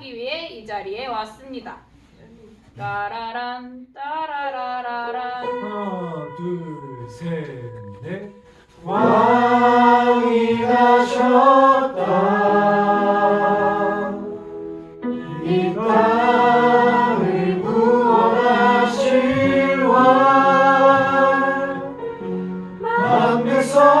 하기 위해 이 자리에 왔습니다. 따라란 따라라라란. 하나 둘셋넷. 왕이 가셨다. 이 땅을 구원하실 왕. 만백성들아